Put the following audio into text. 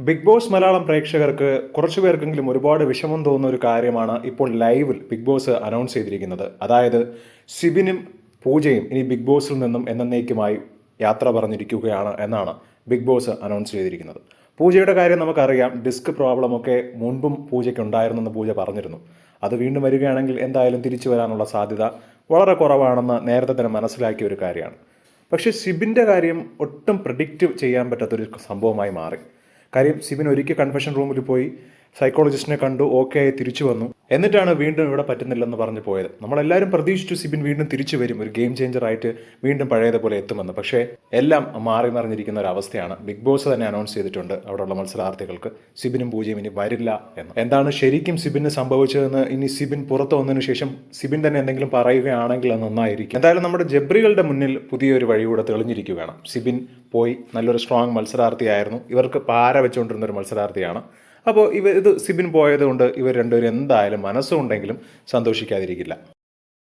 Big boss Malayalam പ്രേക്ഷകർക്ക് കുറച്ചു പേർക്കെങ്കിലും ഒരുപാട് വിഷമം തോന്നുന്ന ഒരു കാര്യമാണ് ഇപ്പോൾ ലൈവിൽ ബിഗ് ബോസ് അനൗൺസ് ചെയ്തിരിക്കുന്നത്. അതായത് സിബിനും പൂജയും ഇനി ബിഗ് ബോസിൽ നിന്നും എന്നേക്കുമായി യാത്ര പറഞ്ഞിരിക്കുകയാണ് എന്നാണ് ബിഗ് ബോസ് അനൗൺസ് ചെയ്തിരിക്കുന്നത്. പൂജയുടെ കാര്യം നമുക്കറിയാം. ഡിസ്ക് പ്രോബ്ലമൊക്കെ മുൻപും പൂജയ്ക്ക് ഉണ്ടായിരുന്നെന്ന് പൂജ പറഞ്ഞിരുന്നു. അത് വീണ്ടും വരികയാണെങ്കിൽ എന്തായാലും തിരിച്ചു വരാനുള്ള സാധ്യത വളരെ കുറവാണെന്ന് നേരത്തെ തന്നെ മനസ്സിലാക്കിയ ഒരു കാര്യമാണ്. പക്ഷേ സിബിന്റെ കാര്യം ഒട്ടും പ്രഡിക്റ്റ് ചെയ്യാൻ പറ്റാത്തൊരു സംഭവമായി മാറി. കാര്യം സിബിൻ ഒരിക്കൽ കൺഫെഷൻ റൂമിൽ പോയി. സൈക്കോളജിസ്റ്റിനെ കണ്ടു ഓക്കെ ആയി തിരിച്ചു വന്നു. എന്നിട്ടാണ് വീണ്ടും ഇവിടെ പറ്റുന്നില്ലെന്ന് പറഞ്ഞു പോയത്. നമ്മളെല്ലാവരും പ്രതീക്ഷിച്ചു സിബിൻ വീണ്ടും തിരിച്ചു വരും ഒരു ഗെയിം ചേഞ്ചർ ആയിട്ട് വീണ്ടും പഴയതുപോലെ എത്തുമെന്ന്. പക്ഷേ എല്ലാം മാറി മറിഞ്ഞിരിക്കുന്ന ഒരു അവസ്ഥയാണ്. ബിഗ് ബോസ് തന്നെ അനൗൺസ് ചെയ്തിട്ടുണ്ട് അവിടെയുള്ള മത്സരാർത്ഥികൾക്ക്. സിബിനും പൂജയും ഇനി വരില്ല എന്ന്. എന്താണ് ശരിക്കും സിബിന് സംഭവിച്ചതെന്ന് ഇനി സിബിൻ പുറത്തു വന്നതിന് ശേഷം സിബിൻ തന്നെ എന്തെങ്കിലും പറയുകയാണെങ്കിൽ അത് നന്നായിരിക്കും. എന്തായാലും നമ്മുടെ ജബ്രികളുടെ മുന്നിൽ പുതിയൊരു വഴി വഴിയൂടെ തെളിഞ്ഞിരിക്കുകയാണ്. സിബിൻ പോയി നല്ലൊരു സ്ട്രോങ് മത്സരാർത്ഥിയായിരുന്നു. ഇവർക്ക് പാര വെച്ചുകൊണ്ടിരുന്ന ഒരു മത്സരാർത്ഥിയാണ്. അപ്പോൾ ഇവ ഇത് സിബിൻ പോയതുകൊണ്ട് ഇവർ രണ്ടുപേരും എന്തായാലും മനസ്സുണ്ടെങ്കിലും സന്തോഷിക്കാതിരിക്കില്ല.